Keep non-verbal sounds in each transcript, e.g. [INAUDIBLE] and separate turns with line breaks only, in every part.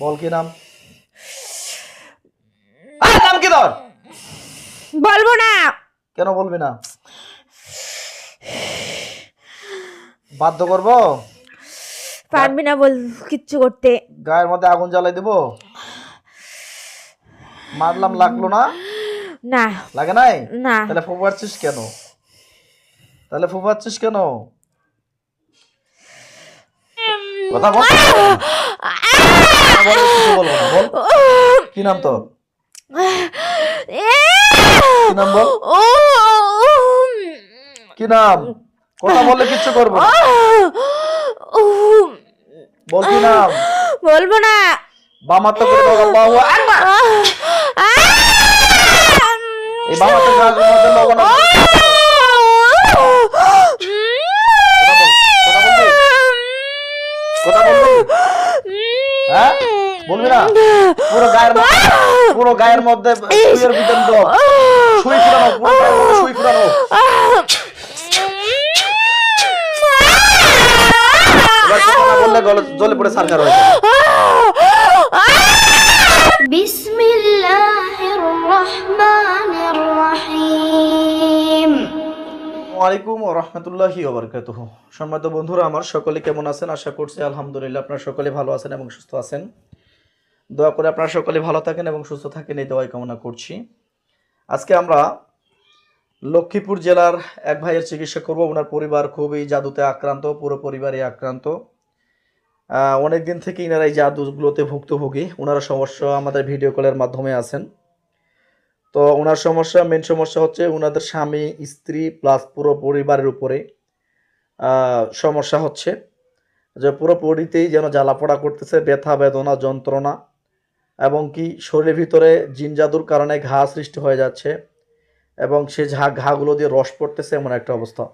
বল কি নাম? আরে নাম কি তোর?
বলব না।
কেন বলবি না? বাধ্য করব?
পারবি না বল কিচ্ছু করতে।
গায়ের মধ্যে আগুন জ্বালাই দেবো? মারলাম লাগল না?
না।
লাগে নাই?
না।
তাহলে ফুপাচ্ছিস কেন? তাহলে ফুপাচ্ছিস কেন? কথা বল। বল, কিছু বলব না, বল। কি নাম তোর? কি নাম বল?
ও
কি নাম? কথা বললে কিচ্ছু করব না। বল কি নাম?
বলব না।
বামাত্ম করে দাও আল্লাহু আকবার এই মধ্যে বল কথা বলবি কথা বলবি হ্যাঁ? বলবি না পুরো গায়ের মধ্যে পুরো গায়ের মধ্যে শুয়ের তো জলে পড়ে সম্মানিত বন্ধুরা আমার সকলে কেমন আছেন? আশা করছি আলহামদুলিল্লাহ আপনার সকলে ভালো আছেন এবং সুস্থ আছেন। দোয়া করে আপনারা সকলে ভালো থাকেন এবং সুস্থ থাকেন, এই দোয়াই কামনা করছি। আজকে আমরা লক্ষ্মীপুর জেলার এক ভাইয়ের চিকিৎসা করব। ওনার পরিবার খুবই জাদুতে আক্রান্ত, পুরো পরিবারই আক্রান্ত। অনেক দিন থেকে ইনারা এই জাদুগুলোতে ভুক্তভোগী। ওনারা সমস্যা আমাদের ভিডিও কলের মাধ্যমে আছেন। তো ওনার সমস্যা মেন সমস্যা হচ্ছে ওনাদের স্বামী, স্ত্রী প্লাস পুরো পরিবারের উপরে সমস্যা হচ্ছে। যে পুরো পরিতেই যেন জ্বালাপোড়া করতেছে, ব্যথা, বেদনা, যন্ত্রণা। এবং কি শরীরের ভিতরে জিন জাদুর কারণে ঘা সৃষ্টি হয়ে যাচ্ছে এবং সে ঘা ঘাগুলো দিয়ে রস পড়তেছে এমন একটা অবস্থা।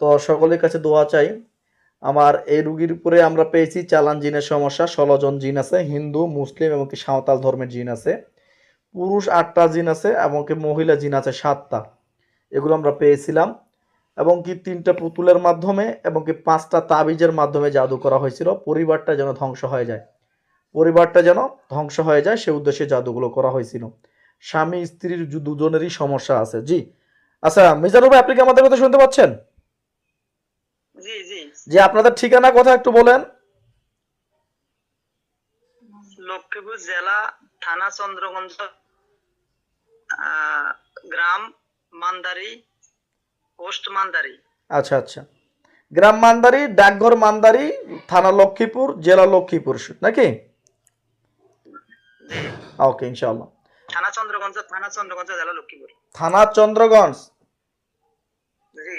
তো সকলের কাছে দোয়া চাই, আমার এই রুগীর উপরে আমরা পেয়েছি চালান জিনের সমস্যা, ষোলো জন জিন আছে, হিন্দু, মুসলিম এবং কি সাঁওতাল ধর্মের জিন আছে, পুরুষ আটটা জিন আছে এবং কি মহিলা জিন আছে সাতটা। এগুলো আমরা পেয়েছিলাম এবং কি তিনটা পুতুলের মাধ্যমে এবং কি পাঁচটা তাবিজের মাধ্যমে জাদু করা হয়েছিল, পরিবারটা যেন ধ্বংস হয়ে যায়। পরিবারটা যেন ধ্বংস হয়ে যায় সে উদ্দেশ্যে জাদুগুলো করা হয়েছিল। স্বামী স্ত্রীর দুজনেরই সমস্যা আছে। জি। আচ্ছা মিজানুর ভাই আপনি কি আমাদের কথা শুনতে পাচ্ছেন?
জি
আপনাদের ঠিকানা কথা একটু বলেন।
লক্ষ্মীপুর জেলা থানা চন্দ্রগঞ্জ গ্রাম মান্দারি পোস্ট মান্দারি।
আচ্ছা আচ্ছা। গ্রাম মান্দারি ডাকঘর মান্দারি থানা লক্ষ্মীপুর জেলা লক্ষ্মীপুর নাকি? ওকে ইনশাআল্লাহ
থানা চন্দ্রগঞ্জ থানা চন্দ্রগঞ্জ জেলা লক্ষ্মীপুর।
থানা চন্দ্রগঞ্জ?
জি।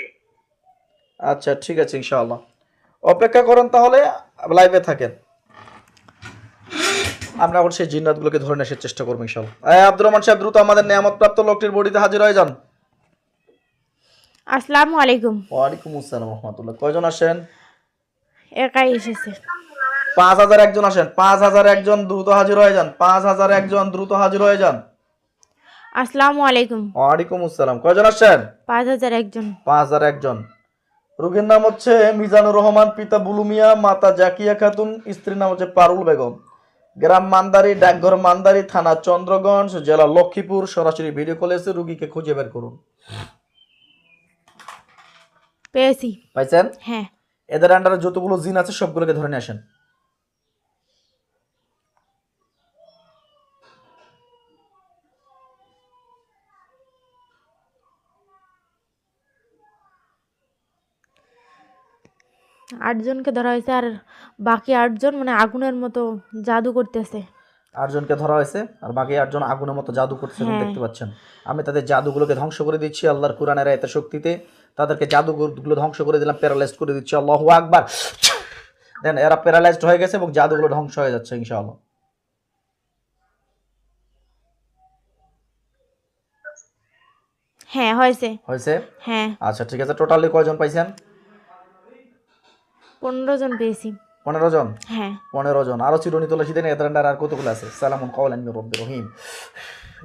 আচ্ছা ঠিক আছে ইনশাআল্লাহ অপেক্ষা করেন তাহলে লাইভে থাকেন। আমরা এখন সেই জিন্নাতগুলোকে ধরে আসার চেষ্টা করব ইনশাআল্লাহ এই আব্দুর রহমান সাহেব দ্রুত আমাদের নিয়ামতপ্রাপ্ত লোকটির বডিতে হাজির হয়ে যান।
আসসালামু আলাইকুম।
ওয়ালাইকুম আসসালাম রহমতুল্লাহ। কয়জন আসেন?
একাই এসেছে।
পাঁচ হাজার একজন আসেন পাঁচ হাজার একজন দ্রুত হাজির হয়ে যান পাঁচ হাজার একজন দ্রুত হাজির হয়ে যান।
আসসালামু আলাইকুম।
ওয়ালাইকুম আসসালাম। কয়জন আসছেন?
পাঁচ হাজার একজন।
পাঁচ হাজার একজন। রোগীর নাম হচ্ছে মিজানুর রহমান পিতা বুলুমিয়া মাতা জাকিয়া খাতুন স্ত্রীর নাম হচ্ছে পারুল বেগম। গ্রাম মান্দারি ডাকঘর মান্দারি থানা চন্দ্রগঞ্জ জেলা লক্ষ্মীপুর। সরাসরি ভিডিও কলে এসে রুগীকে খুঁজে বের করুন।
পেয়েছি।
পাইছেন?
হ্যাঁ।
এদের আন্ডারে যতগুলো জিন আছে সবগুলোকে ধরে নিয়ে আসেন।
আটজনকে ধরা হয়েছে আর বাকি আটজন মানে আগুনের মতো জাদু করতেছে।
আটজনকে ধরা হয়েছে আর বাকি আটজন আগুনের মতো জাদু করছে
হ্যাঁ।
দেখতে পাচ্ছেন। আমি তাদের জাদুগুলোকে ধ্বংস করে দিচ্ছি আল্লাহর কোরআনের এত শক্তিতে। তাদেরকে জাদুগুলো ধ্বংস করে দিলাম প্যারালাইজড করে দিচ্ছি। আল্লাহু আকবার। দেন এরা প্যারালাইজড হয়ে গেছে এবং জাদুগুলো ধ্বংস হয়ে যাচ্ছে ইনশাআল্লাহ।
হ্যাঁ হয়েছে।
হয়েছে?
হ্যাঁ।
আচ্ছা ঠিক আছে। টোটালি কয়জন পাইছেন?
পনেরো জন পেয়েছি।
পনেরো জন?
হ্যাঁ।
পনেরো জন। আরও চিরুনি তুলসী দেন এদের আর কতগুলো আছে? সালামুন কওলান মির রব্বির রহিম।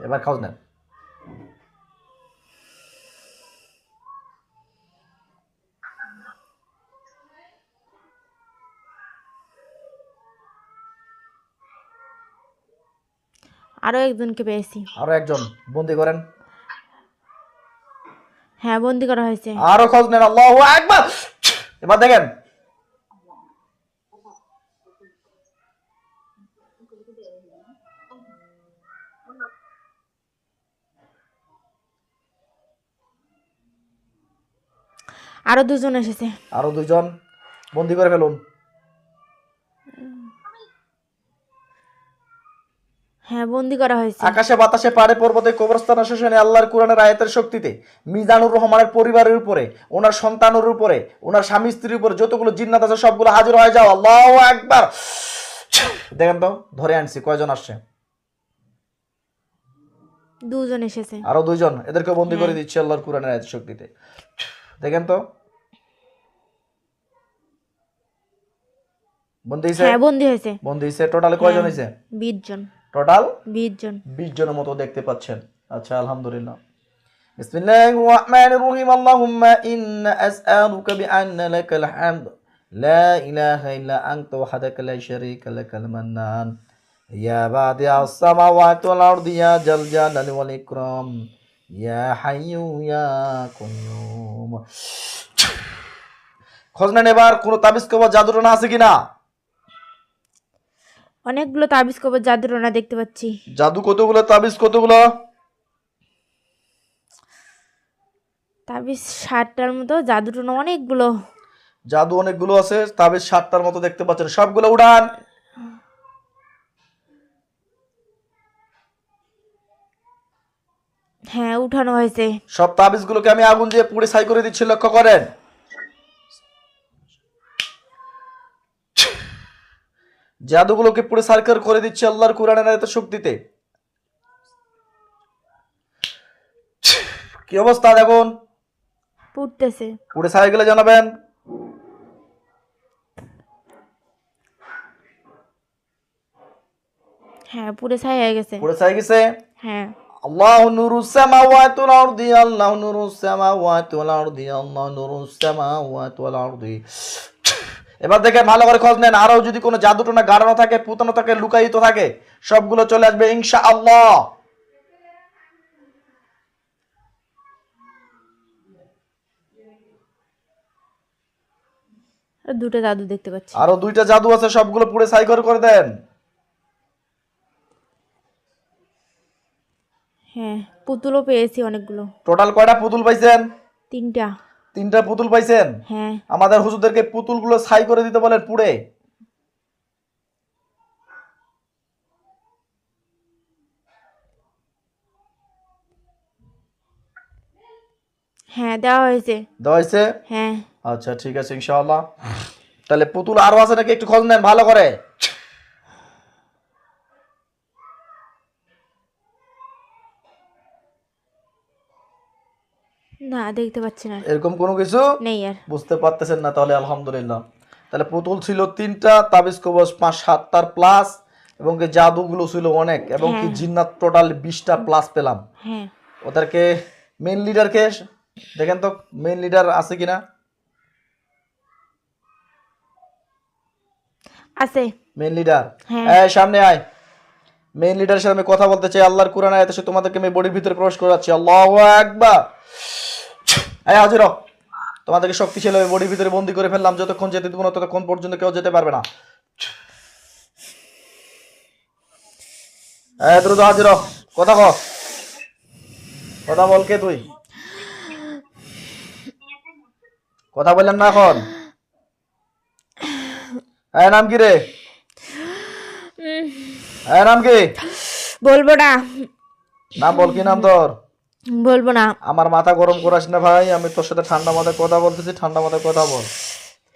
এবার খাওয়া নেন।
আরও একজনকে পেয়েছি।
আরও একজন? বন্দি করেন।
হ্যাঁ বন্দি করা হয়েছে।
আরও খোঁজ নেন আল্লাহু আকবার। এবার দেখেন
আরও দুজন এসেছে।
আরও দুজন? বন্দি করে ফেলুন।
হ্যাঁ বন্দি করা হয়েছে।
আকাশে বাতাসে পাড়ে পর্বতে কবরস্থান শাসনে আল্লাহর কোরআনের আয়াতের শক্তিতে মিজানুর রহমানের পরিবারের উপরে ওনার সন্তানের উপরে ওনার স্বামী স্ত্রীর উপরে যতগুলো জিন্নাত আছে সবগুলো হাজির হয়ে যাও। আল্লাহ একবার দেখেন তো ধরে আনছি কয়জন আসছে?
দুজন এসেছে।
আরও দুইজন এদেরকে বন্দি করে দিচ্ছি আল্লাহর কোরআনের আয়াতের শক্তিতে। দেখেন তো বন্দি হয়েছে
হ্যাঁ বন্দি হয়েছে
বন্দি হয়েছে টোটালে কয়জন হয়েছে
বিশ জন
টোটাল
বিশ জন
বিশ জনের মতো দেখতে পাচ্ছেন আচ্ছা আলহামদুলিল্লাহ بسم الله الرحمن الرحيم اللهم إنا أسألك بأن لك الحمد لا إله إلا أنت وحدك لا شريك لك المنان يا بادع السماوات والأرض يا جل جلال والإكرام ইয়া হাইয়ু ইয়া কয়ুম খোঁজ নেন কোনো তাবিজ কবর জাদুটনা আছে কিনা?
অনেকগুলো তাবিজ কবর জাদুটনা দেখতে পাচ্ছি।
জাদু কতগুলো তাবিজ কতগুলো?
তাবিজ সাতটার মতো জাদুটনা অনেকগুলো।
জাদু অনেকগুলো আছে তাবিজ সাতটার মতো দেখতে পাচ্ছেন। সবগুলো উড়ান।
হ্যাঁ উঠানো হয়েছে।
সব তাবিজগুলোকে আমি আগুন দিয়ে পুড়ে ছাই করে দিচ্ছি লক্ষ্য করেন। জাদুগুলোকে পুড়ে সার্কার করে দিচ্ছি আল্লাহর কোরআনের এত শক্তিতে। কি অবস্থা দেখুন।
পুড়তেছে।
পুড়ে ছাই গেলে জানাবেন।
হ্যাঁ পুড়ে ছাই হয়ে গেছে।
পুড়ে ছাই গেছে।
হ্যাঁ।
আল্লাহ নুরুস সামাওয়াতি ওয়াল আরদি আল্লাহ নুরুস সামাওয়াতি ওয়াল আরদি আল্লাহ নুরুস সামাওয়াতি ওয়াল আরদি। এবার দেখে ভালো করে খোঁজ নেন আরও যদি কোনো জাদুটনা গাড়ানো থাকে পুতানো থাকে লুকায়িত থাকে সবগুলো চলে আসবে ইনশা আল্লাহ
আর দুটো জাদু দেখতে পাচ্ছি।
আরও দুইটা জাদু আছে সবগুলো পুড়ে ছাই করে করে দেন।
হ্যাঁ পুতুলও পেয়েছি অনেকগুলো।
টোটাল কয়টা পুতুল পাইছেন?
তিনটা।
তিনটা পুতুল পাইছেন?
হ্যাঁ।
আমাদের হুজুরদেরকে পুতুলগুলো ছাই করে দিতে বলেন পুড়ে।
হ্যাঁ দেওয়া হয়েছে।
দেওয়া হয়েছে?
হ্যাঁ।
আচ্ছা ঠিক আছে ইনশাআল্লাহ। তাহলে পুতুল আরও আছে নাকি একটু খোঁজ নেন ভালো করে?
না দেখতে পাচ্ছি না।
এরকম কোনো কিছু?
নেই আর।
বুঝতে পারতেছেন না তাহলে আলহামদুলিল্লাহ। তাহলে পুতুল ছিল তিনটা তাবিজ কবচ পাঁচ সাতটার প্লাস এবং কি জাদুগুলো ছিল অনেক এবং কি
হ্যাঁ।
জিন্নাত টোটাল বিশটা প্লাস পেলাম।
হ্যাঁ।
ওদেরকে মেন লিডারকে দেখেন তো মেন লিডার আছে কিনা?
আছে।
মেন লিডার
হ্যাঁ।
সামনে আয়। মেইন লিডারের সাথে আমি কথা বলতে চাই আল্লাহর কোরআন আয়াতে তোমাদেরকে আমি বডির ভিতরে প্রবেশ করাচ্ছি। আল্লাহু আকবার। এই হাজির। তোমাদেরকে শক্তিশালী হয়ে বডির ভিতরে বন্দি করে ফেললাম যতক্ষণ যেতে দেবো না ততক্ষণ পর্যন্ত কেউ যেতে পারবে না। এই দ্রুত হাজির। কথা কর কথা বল কে তুই? কথা বললেন না এখন? এই নাম কি রে? এই নাম কি?
বলব না।
নাম বল কি নাম তোর?
বলব না।
আমার মাথা গরম করাস না ভাই আমি তোর সাথে ঠান্ডা মাথায় কথা বলতেছি ঠান্ডা মাথায় কথা বল।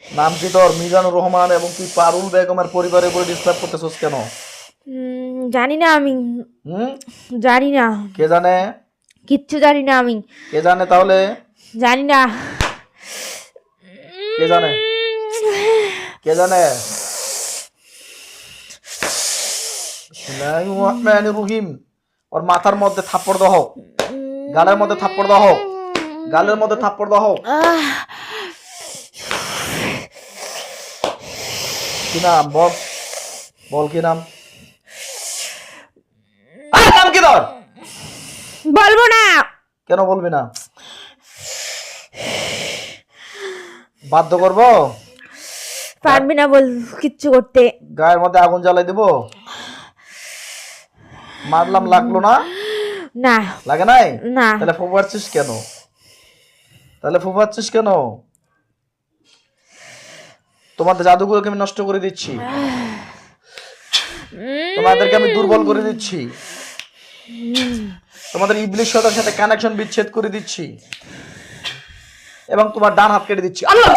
নাম কি তোর? মিজানুর রহমান এবং তুই পারুল বেগমের পরিবারের উপরে ডিস্টার্ব করতেছিস কেন?
জানি না আমি।
হুম?
জানি না।
কে জানে?
কিচ্ছু জানি না আমি।
কে জানে তাহলে?
জানি না।
কে জানে? কে জানে? রহিম। ওর মাথার মধ্যে থাপ্পড় দাও। গালের মধ্যে থাপ্পড় দাও গালের মধ্যে থাপ্পড় দাও কি নাম? বল। বল কি নাম? নাম কি ধর
বলব না।
কেন বলবি না? বাধ্য করব?
পারবি না বল কিচ্ছু করতে।
গায়ের মধ্যে আগুন জ্বালাই দেব? মারলাম লাগল না?
না।
লাগে নাই?
না।
তাহলে ফুপাচ্ছিস কেন? তাহলে ফুপাচ্ছিস কেন? তোমাদের জাদুগুলোকে আমি নষ্ট করে দিচ্ছি। [SIGHS] তোমাদেরকে আমি দুর্বল করে দিচ্ছি। তোমাদের ইবলিশ সাথে সাথে কানেকশন বিচ্ছেদ করে দিচ্ছি। এবং তোমার ডান হাত কেটে দিচ্ছি। আল্লাহ।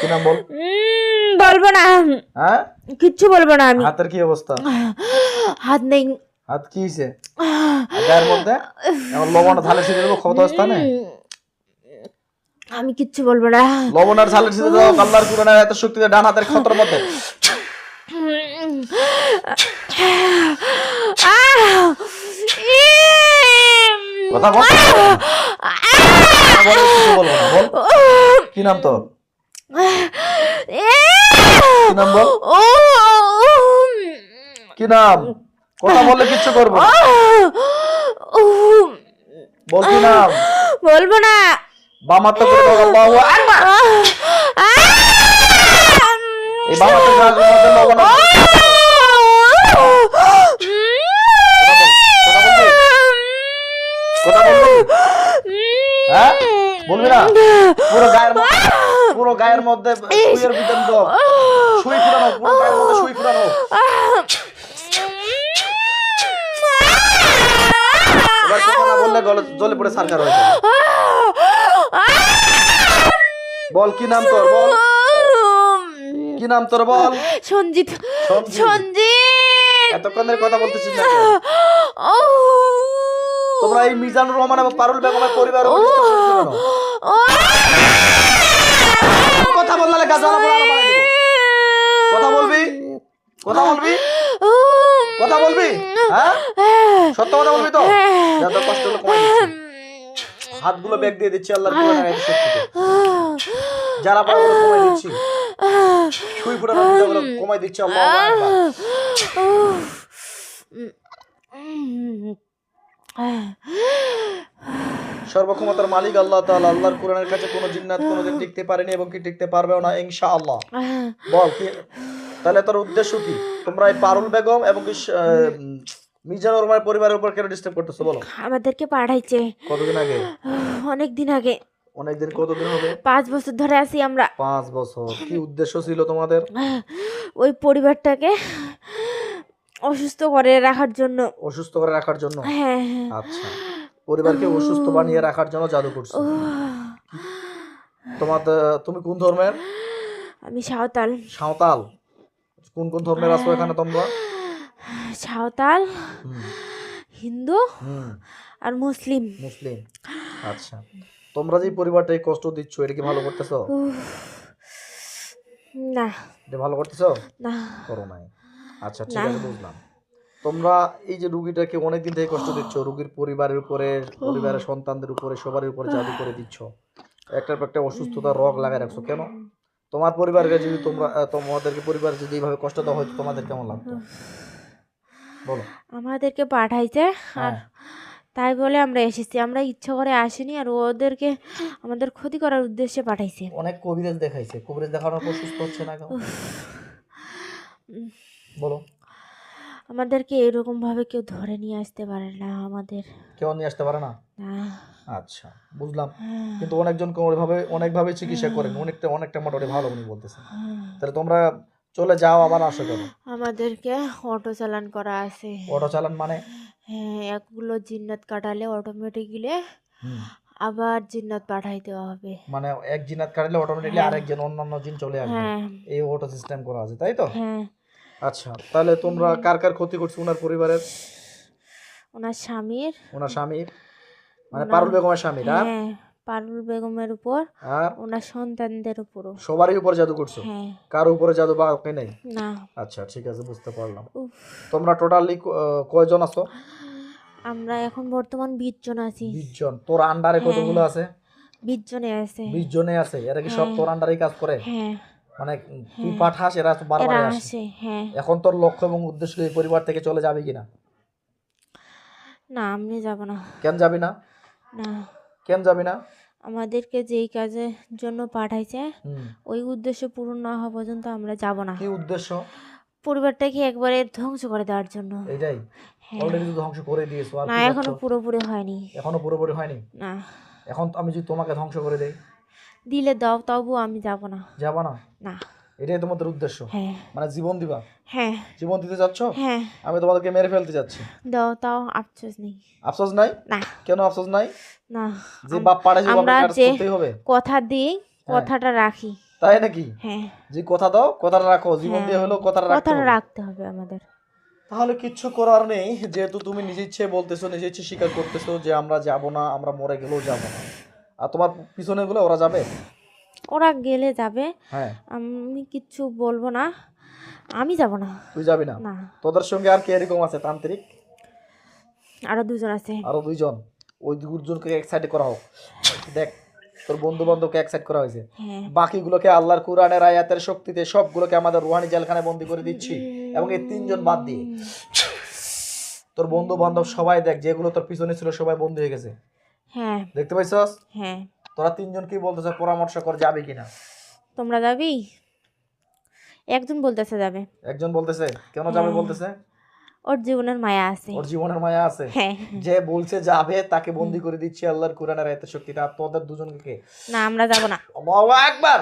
কি নাম বল?
বলব না।
হ্যাঁ?
কিচ্ছু বলব না আমি।
হাতের কি অবস্থা?
হাত নেই।
হাত কি হয়েছে গায়ের মধ্যে? লবণ ঢালে ছিটে দেবো ক্ষমতা স্থানে
আমি কিচ্ছু বলব না।
লবণ আর ঝালের ছিটে দেবো আল্লাহর কুরআনের এত শক্তি দিয়ে ডান হাতের ক্ষতর মধ্যে? কথা বল। কি নাম তোর? কি নাম বল? কি নাম? কথা বললে কিচ্ছু করব না। বল কি নাম?
বলব না।
বাম হাতটা করে দাও আল্লাহু আকবার এই বাম হাতের মধ্যে লবণ আছে। কথা বল, কথা বলবি? কথা বলবি হ্যাঁ? বলবি না? পুরো গায়ের মধ্যে পুরো গায়ের মধ্যে সুইয়ের ভিতর দাও সুই ফুটানো পুরো গায়ের মধ্যে সুই ফুটানো। এবার কথা না বললে গলে জলে পড়ে সারকার বল কি নাম তোর? বল। কি নাম তোর? বল।
সঞ্জিত।
সঞ্জিত।
সঞ্জিত।
এতক্ষণ ধরে কথা বলতেছিস না তোমরা এই মিজানুর রহমান এবং পারুল বেগমের পরিবার কথা বললে গাছ আরও বাড়ায় দেবো। কথা বলবি? কথা বলবি? কথা বলবি? হ্যাঁ? সত্য কথা বলবি তো? যা তোর কষ্ট হলো কমাই হাতগুলো ব্যাগ দিয়ে দিচ্ছি, আল্লাহর কোরআনের আয়াতের শক্তিতে যারা পারে ওগুলো কমাই দিচ্ছি। সুই ফুটানো বিদ্যাগুলো কমাই দিচ্ছি আল্লাহ সর্বক্ষমতার মালিক আল্লাহ তাআলা আল্লাহর কোরআনের কাছে কোনো জিন্নাত কোনোদিন টিকতে পারেনি এবং কি টিকতে পারবেও না ইনশাআল্লাহ। বল কি? তাহলে তোর উদ্দেশ্য কি? তোমরা এই পারুল বেগম এবং কি মিজানুর রহমানের পরিবারের উপর কেন ডিস্টার্ব করতেছো বলো?
আমাদেরকে পাঠাইছে।
কতদিন আগে?
অনেক দিন আগে।
অনেকদিন কতদিন হবে?
পাঁচ বছর ধরে আছি আমরা।
পাঁচ বছর। কি উদ্দেশ্য ছিল তোমাদের?
ওই পরিবারটাকে অসুস্থ করে রাখার জন্য।
অসুস্থ করে রাখার জন্য?
হ্যাঁ হ্যাঁ।
আচ্ছা। পরিবারকে অসুস্থ বানিয়ে রাখার জন্য জাদু করছ। তোমার তুমি কোন ধর্মের?
আমি সাঁওতাল।
সাঁওতাল? কোন কোন ধর্মের আছো এখানে তোমরা?
সাঁওতাল হিন্দু আর মুসলিম।
মুসলিম। আচ্ছা। তোমরা যে পরিবারটাকে কষ্ট দিচ্ছ এটা কি ভালো করতেছো?
না।
এটা ভালো করতেছো?
না।
করো নাই। আচ্ছা ঠিক আছে বুঝলাম। তোমরা এই যে রুগীটাকে অনেকদিন থেকে কষ্ট দিচ্ছ রুগীর পরিবারের উপরে পরিবারের সন্তানদের উপরে সবার উপরে জাদু করে দিচ্ছ। একটার পর একটা অসুস্থতা রোগ লাগায় রাখছো কেন? তোমার পরিবারকে যদি তোমরা তোমাদেরকে পরিবার যদি এইভাবে কষ্ট দেওয়া হয়তো তোমাদের কেমন লাগতো? বলো।
আমাদেরকে পাঠাইছে আর
হ্যাঁ।
তাই বলে আমরা এসেছি। আমরা ইচ্ছা করে আসিনি আর ওদেরকে আমাদের ক্ষতি করার উদ্দেশ্যে পাঠাইছে।
অনেক কবিরাজ দেখাইছে। কবিরাজ দেখানোর পর সুস্থ হচ্ছে না কেন? বলো।
আমাদেরকে এরকম ভাবে কেউ ধরে নিয়ে আসতে পারে না আমাদের।
কেউ নিয়ে আসতে পারে না?
না।
আচ্ছা বুঝলাম।
হ্যাঁ,
কিন্তু অনেকজন ওইভাবে অনেকভাবে চিকিৎসা করেন অনেকটা অনেকটা মোটামুটি ভালো উনি বলতেছেন।
হ্যাঁ।
তাহলে তোমরা চলে যাও আবার আসো কেন?
আমাদেরকে অটো চালান করা আছে।
অটো চালান মানে?
হ্যাঁ একগুলো জিন্নাত কাটালে অটোমেটিক গেলে আবার জিন্নাত পাঠাই দেওয়া হবে।
মানে এক জিনাত কাটলে অটোমেটিকলি আরেকজন অন্যান্য জিন চলে আসবে।
হ্যাঁ।
এই অটো সিস্টেম করা আছে তাই তো?
হ্যাঁ।
আচ্ছা তাহলে তোমরা কার কার ক্ষতি করছ ওনার পরিবারের?
ওনার স্বামীর।
ওনার স্বামীর? মানে পারুল বেগমের স্বামীর আর
হ্যাঁ পারুল বেগমের উপর
আর?
ওনার সন্তানদের উপরও।
সবারই উপর জাদু করছ?
হ্যাঁ।
কার উপরে জাদু বাকি নেই?
না।
আচ্ছা ঠিক আছে বুঝতে পারলাম। তোমরা টোটালি কয়জন আছো?
আমরা এখন বর্তমান বিশ জন আছি।
বিশ জন। তোর আন্ডারে কতগুলো আছে?
বিশ জনে আছে।
বিশ জনে আছে। এরা কি সব
হ্যাঁ।
তোর আন্ডারেই কাজ করে?
হ্যাঁ।
মানে তুই পাঠাস এরা তো বারবার আসে।
হ্যাঁ।
এখন তোর লক্ষ্য এবং উদ্দেশ্য এই পরিবার থেকে চলে যাবে কিনা?
না আমি যাব না।
কেন যাবি না?
না।
কেন যাবি না?
আমাদেরকে যেই কাজের জন্য পাঠাইছে ওই উদ্দেশ্য পূরণ না হওয়া পর্যন্ত আমরা যাব না।
কি উদ্দেশ্য?
পরিবারটাকে একবারে ধ্বংস করে দেওয়ার জন্য।
এইটাই?
হ্যাঁ।
অলরেডি ধ্বংস করে দিয়েছ আর
না
এখনও
পুরোপুরি হয়নি।
এখনও পুরোপুরি হয়নি?
না।
এখন আমি যদি তোমাকে ধ্বংস করে দেই?
দিলে দাও তবু আমি যাব না।
যাবা না?
না।
এটাই তোমাদের উদ্দেশ্য?
হ্যাঁ।
মানে জীবন দিবা?
হ্যাঁ।
জীবন দিতে যাচ্ছ?
হ্যাঁ।
আমি তোমাদেরকে মেরে ফেলতে যাচ্ছি।
দাও তাও আফসোস নেই।
আফসোস নাই?
না।
কেন আফসোস নাই?
না।
যে বাপ পাঠাইছে
আমরা যে-
হবে।
কথা দিই কথাটা রাখি।
তাই নাকি?
হ্যাঁ।
যে কথা দাও কথাটা রাখো। জীবন দিয়ে হলো কথাটা রাখতে
কথাটা রাখতে হবে আমাদের।
তাহলে কিচ্ছু করার নেই। যেহেতু তুমি নিজে ইচ্ছে বলতেছো নিজে ইচ্ছে স্বীকার করতেছো যে আমরা যাব না আমরা মরে গেলেও যাব না। আর তোমার পিছনে গুলো ওরা যাবে?
ওরা গেলে যাবে।
হ্যাঁ।
আমি কিচ্ছু বলব না। আমি যাব না।
তুই যাবি না?
না।
তোদের সঙ্গে আর কে এরকম আছে তান্ত্রিক?
আরও দুজন আছে।
আরও দুইজন। ওই দুজনকে এক সাইডে করা হোক। দেখ তোর বন্ধু বান্ধবকে এক সাইড করা হয়েছে।
হ্যাঁ।
বাকিগুলোকে আল্লাহর কোরআনের আয়াতের শক্তিতে সবগুলোকে আমাদের রুহানি জেলখানায় বন্দি করে দিচ্ছি। এবং এই তিনজন বাদ দিয়ে। তোর বন্ধু বান্ধব সবাই দেখ যেগুলো তোর পিছনে ছিল সবাই বন্ধু হয়ে গেছে।
হ্যাঁ।
দেখতে পাইছস?
হ্যাঁ।
তোরা তিনজন কি বলতেছ পরামর্শ কর যাবে কিনা?
তোমরা যাবি? একজন বলতেছে যাবে।
একজন বলতেছে? কেন যাবে বলতেছে?
ওর জীবনের মায়া আছে।
ওর জীবনের মায়া আছে?
হ্যাঁ।
যে বলছে যাবে তাকে বন্দি করে দিচ্ছি আল্লাহর কোরআনের আয়াতের শক্তিতে। আর তোদের দুজনকে কে?
না আমরা যাব না।
আল্লাহু একবার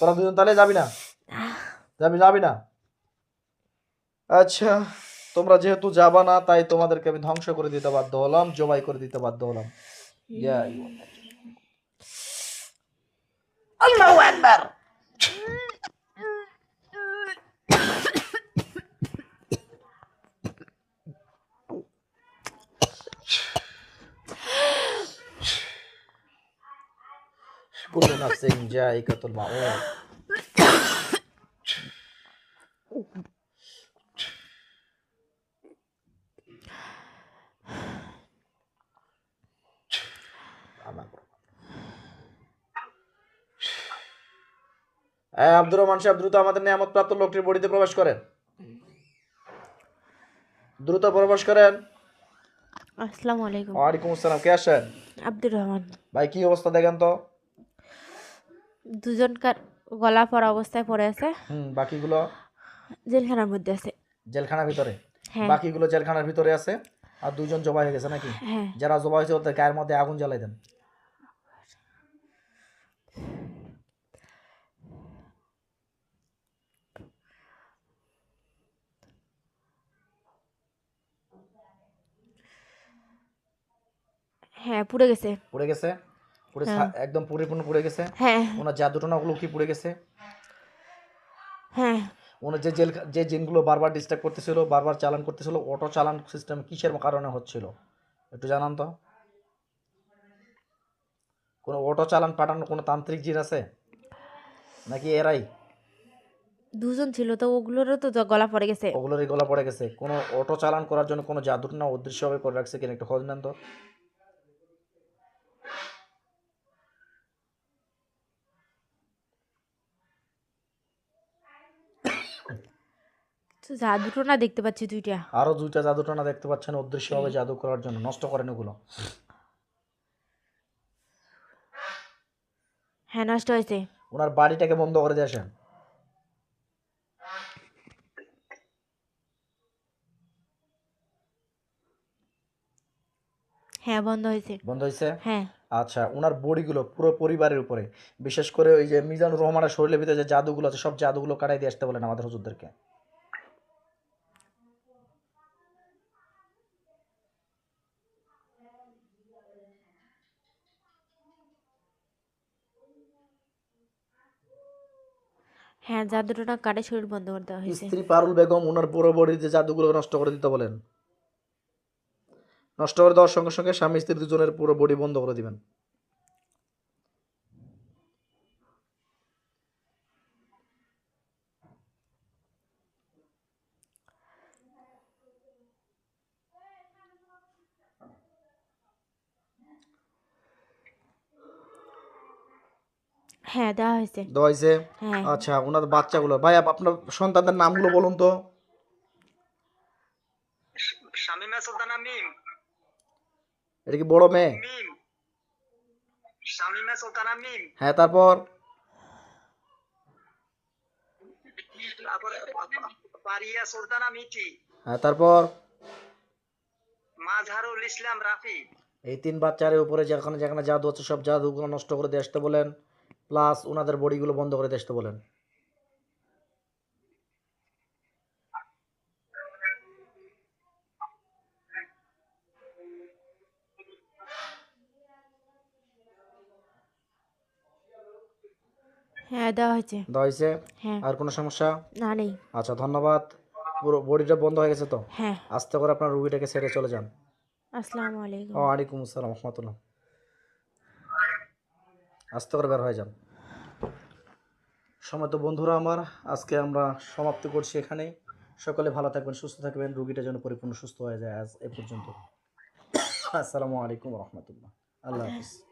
তোরা দুজন তাহলে যাবি না? যাবি যাবি না? আচ্ছা। তোমরা যেহেতু যাবা না, তাই তোমাদেরকে আমি ধ্বংস করে দিতে বাধ্য হলাম, জবাই করে দিতে বাধ্য হলাম। আল্লাহু। আকবার। কুল্লু নাফসিন জায়কাতুল মাউত। আব্দুর রহমান সাহেব দ্রুত আমাদের নিয়ামত প্রাপ্ত লোকটির বডিতে প্রবেশ করেন। দ্রুত প্রবেশ করেন।
আসসালামু আলাইকুম।
ওয়ালাইকুম আসসালাম কে আসেন
আব্দুর রহমান।
ভাই কি অবস্থা দেখেন তো?
দুজনকার গলা পড়া অবস্থায় পড়ে আছে।
হুম বাকিগুলো?
জেলখানার মধ্যে আছে।
জেলখানার ভিতরে?
হ্যাঁ।
বাকিগুলো জেলখানার ভিতরে আছে? আর দুজন জবাই হয়ে গেছে নাকি?
হ্যাঁ।
যারা জবাই হয়েছে ওদের গায়ের মধ্যে আগুন জ্বালাই দেন।
হ্যাঁ পুড়ে গেছে।
পুড়ে গেছে? পুড়ে সা- একদম পরিপূর্ণ পুড়ে গেছে?
হ্যাঁ।
ওনার জাদুটনাগুলো কি পুড়ে গেছে?
হ্যাঁ।
ওনার যে জেল যে জিনগুলো বারবার ডিস্টার্ব করতেছিল বারবার চালান করতেছিল অটো চালান সিস্টেম কিসের কারণে হচ্ছিল? একটু জানান তো। কোনো অটো চালান পাঠানোর কোনো তান্ত্রিক জিন আছে? নাকি এরাই?
দুজন ছিল তো ওগুলোরও তো গলা পড়ে গেছে।
ওগুলোরই গলা পড়ে গেছে। কোনো অটো চালান করার জন্য কোনো জাদুটনা উদ্দেশ্যভাবে করে রাখছে কিনা একটু খোঁজ নেন তো।
দেখতে পাচ্ছি দুইটা।
আরও দুইটা জাদুটনা দেখতে পাচ্ছেন জাদু করার জন্য। নষ্ট করেন ওগুলো।
হ্যাঁ নষ্ট হয়েছে।
ওনার বাড়িটাকে বন্ধ করে দিয়ে আসেন।
হ্যাঁ বন্ধ হয়েছে।
বন্ধ হয়েছে?
হ্যাঁ।
আচ্ছা ওনার বডিগুলো পুরো পরিবারের উপরে। বিশেষ করে ওই যে মিজানুর রহমানের শরীরের ভিতরে যে জাদুগুলো আছে সব জাদুগুলো কাটাই দিয়ে আসতে বলেন আমাদের হুজুরদেরকে।
হ্যাঁ জাদুটা কাটে শরীর বন্ধ করে দেওয়া হয়েছে।
স্ত্রী পারুল বেগম ওনার পুরো বডির যে জাদুগুলো নষ্ট করে দিতে বলেন, নষ্ট করে দেওয়ার সঙ্গে সঙ্গে স্বামী স্ত্রী দুজনের পুরো বডি বন্ধ করে দিবেন।
হ্যাঁ দেওয়া হয়েছে।
দেওয়া হয়েছে?
হ্যাঁ।
আচ্ছা ওনার বাচ্চাগুলো। ভাই আপনার সন্তানদের নামগুলো বলুন তো।
শামিমা সুলতানা মিম।
এটা কি বড় মেয়ে?
মিম। শামিমা সুলতানা মিম।
হ্যাঁ তারপর?
তারপরে পারিয়া সুলতানা মিঠি।
হ্যাঁ তারপর?
মাজহারুল ইসলাম রাফি।
এই তিন বাচ্চার উপরে যেখানে যেখানে জাদু আছে সব জাদুগুলো নষ্ট করে দিয়ে আসতে বলেন। প্লাস ওনাদের বডিগুলো বন্ধ করে আসতে বলেন।
হ্যাঁ দেওয়া হয়েছে।
দেওয়া হয়েছে?
হ্যাঁ।
আর কোনো সমস্যা?
না নেই।
আচ্ছা ধন্যবাদ। পুরো বডিটা বন্ধ হয়ে গেছে তো?
হ্যাঁ।
আস্তে করে আপনার রুগীটাকে সেরে চলে যান।
আসসালামু আলাইকুম।
ওয়ালাইকুম আসসালাম রহমতুল্লাহ। আস্তে করে বের হয়ে যান। সময় তো বন্ধুরা আমার, আজকে আমরা সমাপ্ত করছি এখানে সকলে ভালো থাকবেন, সুস্থ থাকবেন। রুগীটা যেন পরিপূর্ণ সুস্থ হয়ে যায় আজ এ পর্যন্ত। আসসালামু আলাইকুম রহমতুল্লাহ। আল্লাহ হাফিজ।